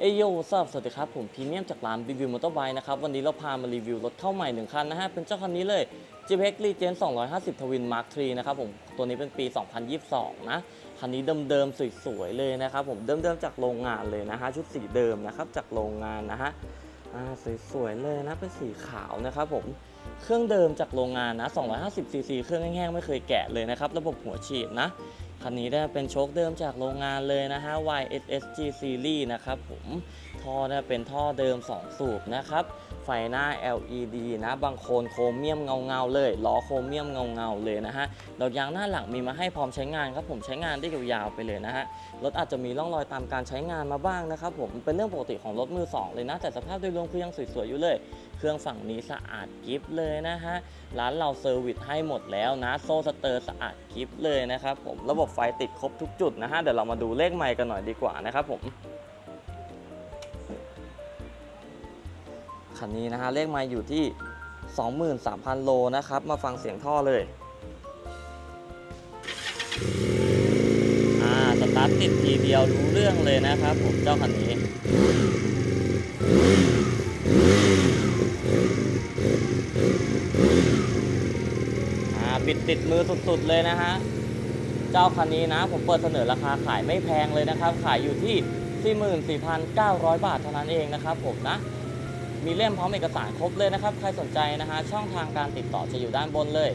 เอโยสวัสดีครับ ผมพรีเมียมจากร้านรีวิวมอเตอร์ไบค์นะครับ วันนี้เราพามารีวิวรถเข้าใหม่หนึ่งคันนะฮะ เป็นเจ้าคันนี้เลย g p x Legend 250 Twin Mark 3นะครับผม ตัวนี้เป็นปี 2022 นะ คันนี้เดิมๆ สวยๆ เลยนะครับผม เดิมๆ จากโรงงานเลยนะฮะ ชุดสีเดิมนะครับ จากโรงงานนะฮะสวยๆ เลยนะ เป็นสีขาวนะครับผม เครื่องเดิมจากโรงงานนะ 250 cc เครื่องแห้งๆ ไม่เคยแกะเลยนะครับ ระบบหัวฉีดนะ คันนี้ได้เป็นโชคเดิมจากโรงงานเลยนะฮะ YSSG Series นะครับผมท่อเนี่ยเป็นท่อเดิม 2 สูบนะครับ ไฟหน้า LED นะบางโคนโครเมียมเงาๆเลยล้อโครเมียมเงาๆเลยนะฮะดอกยางหน้าหลังมีมาให้พร้อมใช้งานครับผมใช้งานได้ยาวๆไปเลยนะฮะรถอาจจะมีร่องรอยตามการใช้งานมาบ้างนะครับผมเป็นเรื่องปกติของรถมือสองเลยนะ แต่สภาพโดยรวมคือยังสวยๆอยู่เลย เครื่องฝั่งนี้สะอาดกิฟเลยนะฮะร้านเราเซอร์วิสให้หมดแล้วนะโซ่สเตอร์สะอาด กิฟเลยนะครับผมระบบไฟติดครบทุกจุดนะฮะเดี๋ยวเรามาดูเลขไมค์กันหน่อยดีกว่านะครับผมคันนี้นะฮะเลขไมค์อยู่ที่ 23,000 โลนะครับ มาฟังเสียงท่อเลย อ่า สตาร์ทติดทีเดียวรู้เรื่องเลยนะครับผมเจ้าคันนี้ อ่า ปิดติดมือสุดๆเลยนะฮะ เจ้าคันนี้นะ ผมเปิดเสนอราคาขายไม่แพงเลยนะครับ ขายอยู่ที่ 44,900 บาทเท่านั้นเองนะครับผมนะ มีเล่มพร้อมเอกสารครบเลยนะครับ ใครสนใจนะฮะ ช่องทางการติดต่อจะอยู่ด้านบนเลย